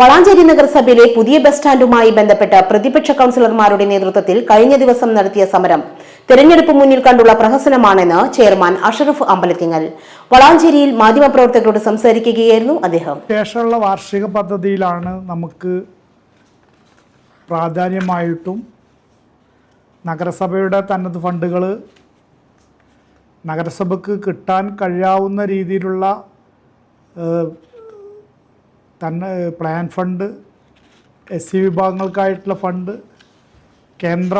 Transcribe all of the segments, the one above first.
വളാഞ്ചേരി നഗരസഭയിലെ പുതിയ ബസ് സ്റ്റാൻഡുമായി ബന്ധപ്പെട്ട് പ്രതിപക്ഷ കൌൺസിലർമാരുടെ നേതൃത്വത്തിൽ കഴിഞ്ഞ ദിവസം നടത്തിയ സമരം തെരഞ്ഞെടുപ്പ് മുന്നിൽ കണ്ടുള്ള പ്രഹസനമാണെന്ന് ചെയർമാൻ അഷറഫ് അമ്പലത്തിങ്ങൽ. വളാഞ്ചേരിയിൽ മാധ്യമപ്രവർത്തകരോട് സംസാരിക്കുകയായിരുന്നു അദ്ദേഹം. ശേഷമുള്ള വാർഷിക പദ്ധതിയിലാണ് നമുക്ക് പ്രാധാന്യമായിട്ടും നഗരസഭയുടെ തനത് ഫണ്ടുകൾ നഗരസഭയ്ക്ക് കിട്ടാൻ കഴിയാവുന്ന രീതിയിലുള്ള തന്നെ പ്ലാൻ ഫണ്ട് എസ് സി വിഭാഗങ്ങൾക്കായിട്ടുള്ള ഫണ്ട് കേന്ദ്ര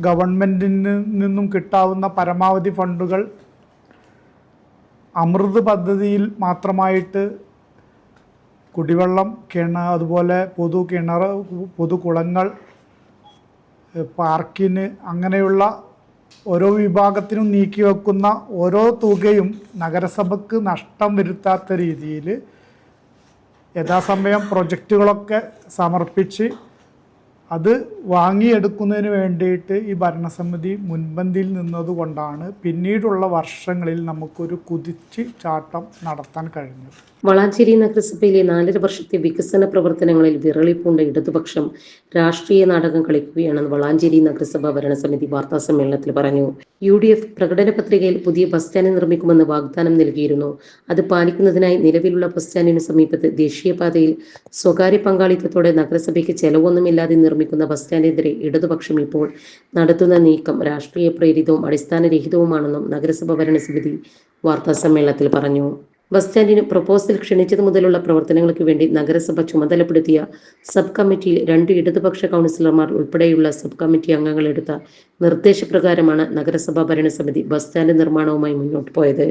ഗവൺമെന്റിൽ നിന്നും കിട്ടാവുന്ന പരമാവധി ഫണ്ടുകൾ അമൃത് പദ്ധതിയിൽ മാത്രമായിട്ട് കുടിവെള്ളം കിണ അതുപോലെ പൊതു കിണർ പൊതു കുളങ്ങൾ പാർക്കിന് അങ്ങനെയുള്ള ഓരോ വിഭാഗത്തിനും നീക്കി വെക്കുന്ന ഓരോ തുകയും നഗരസഭയ്ക്ക് നഷ്ടം വരുത്താത്ത രീതിയിൽ യഥാസമയം പ്രൊജക്റ്റുകളൊക്കെ സമർപ്പിച്ച് അത് വാങ്ങിയെടുക്കുന്നതിന് വേണ്ടിയിട്ട് ഈ ഭരണസമിതി മുൻപന്തിയിൽ നിന്നതുകൊണ്ടാണ് പിന്നീടുള്ള വർഷങ്ങളിൽ നമുക്കൊരു കുതിച്ച് ചാട്ടം നടത്താൻ കഴിഞ്ഞത്. വളാഞ്ചേരി നഗരസഭയിലെ നാലര വർഷത്തെ വികസന പ്രവർത്തനങ്ങളിൽ വിരളിപ്പൂണ്ട ഇടതുപക്ഷം രാഷ്ട്രീയ നാടകം കളിക്കുകയാണെന്ന് വളാഞ്ചേരി നഗരസഭ ഭരണസമിതി വാർത്താ സമ്മേളനത്തിൽ പറഞ്ഞു. യു ഡി എഫ് പ്രകടന പത്രികയിൽ പുതിയ ബസ് സ്റ്റാൻഡ് നിർമ്മിക്കുമെന്ന് വാഗ്ദാനം നൽകിയിരുന്നു. അത് പാലിക്കുന്നതിനായി നിലവിലുള്ള ബസ് സ്റ്റാൻഡിന് സമീപത്ത് ദേശീയപാതയിൽ സ്വകാര്യ പങ്കാളിത്തത്തോടെ നഗരസഭയ്ക്ക് ചെലവൊന്നുമില്ലാതെ നിർമ്മിക്കുന്ന ബസ് സ്റ്റാൻഡിനെതിരെ ഇടതുപക്ഷം ഇപ്പോൾ നടത്തുന്ന നീക്കം രാഷ്ട്രീയ പ്രേരിതവും അടിസ്ഥാനരഹിതവുമാണെന്നും നഗരസഭ ഭരണസമിതി വാർത്താ സമ്മേളനത്തിൽ പറഞ്ഞു. ബസ് സ്റ്റാൻഡിന് പ്രപ്പോസൽ ക്ഷണിച്ചത് മുതലുള്ള പ്രവർത്തനങ്ങൾക്ക് വേണ്ടി നഗരസഭ ചുമതലപ്പെടുത്തിയ സബ് കമ്മിറ്റിയിൽ രണ്ട് ഇടതുപക്ഷ കൗൺസിലർമാർ ഉൾപ്പെടെയുള്ള സബ് കമ്മിറ്റി അംഗങ്ങൾ എടുത്ത നിർദ്ദേശപ്രകാരമാണ് നഗരസഭാ ഭരണസമിതി ബസ് സ്റ്റാൻഡ് നിർമ്മാണവുമായി മുന്നോട്ട് പോയത്.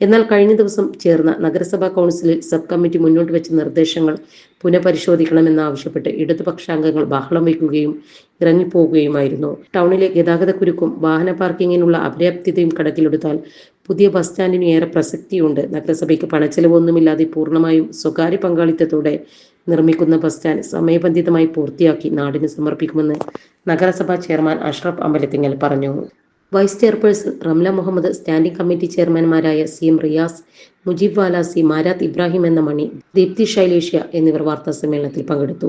എന്നാൽ കഴിഞ്ഞ ദിവസം ചേർന്ന നഗരസഭാ കൗൺസിലിൽ സബ് കമ്മിറ്റി മുന്നോട്ട് വെച്ച നിർദ്ദേശങ്ങൾ പുനഃപരിശോധിക്കണമെന്നാവശ്യപ്പെട്ട് ഇടതുപക്ഷ അംഗങ്ങൾ ബഹളം വയ്ക്കുകയും ഇറങ്ങിപ്പോകുകയുമായിരുന്നു. ടൗണിലെ ഗതാഗതക്കുരുക്കും വാഹന പാർക്കിങ്ങിനുള്ള അപര്യാപ്തതയും കണക്കിലെടുത്താൽ പുതിയ ബസ് സ്റ്റാൻഡിന് ഏറെ പ്രസക്തിയുണ്ട്. നഗരസഭയ്ക്ക് പണച്ചെലവൊന്നുമില്ലാതെ പൂർണമായും സ്വകാര്യ പങ്കാളിത്തത്തോടെ നിർമ്മിക്കുന്ന ബസ് സ്റ്റാൻഡ് സമയബന്ധിതമായി പൂർത്തിയാക്കി നാടിന് സമർപ്പിക്കുമെന്ന് നഗരസഭാ ചെയർമാൻ അഷ്റഫ് അമ്പലത്തിങ്ങൽ പറഞ്ഞു. Vice chairperson Ramla Muhammad standing committee ചെയർമാൻമാരായ C M Riyas Mujeeb Valasi Marath Ibrahim എന്ന മണി ദീപ്തി ശൈലേഷ്യ എന്നിവർ വാർത്താ സമ്മേളനത്തിൽ പങ്കെടുത്തു.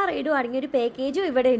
എല്ലാ റൈഡും ഒരു പാക്കേജും ഇവിടെ ഉണ്ട്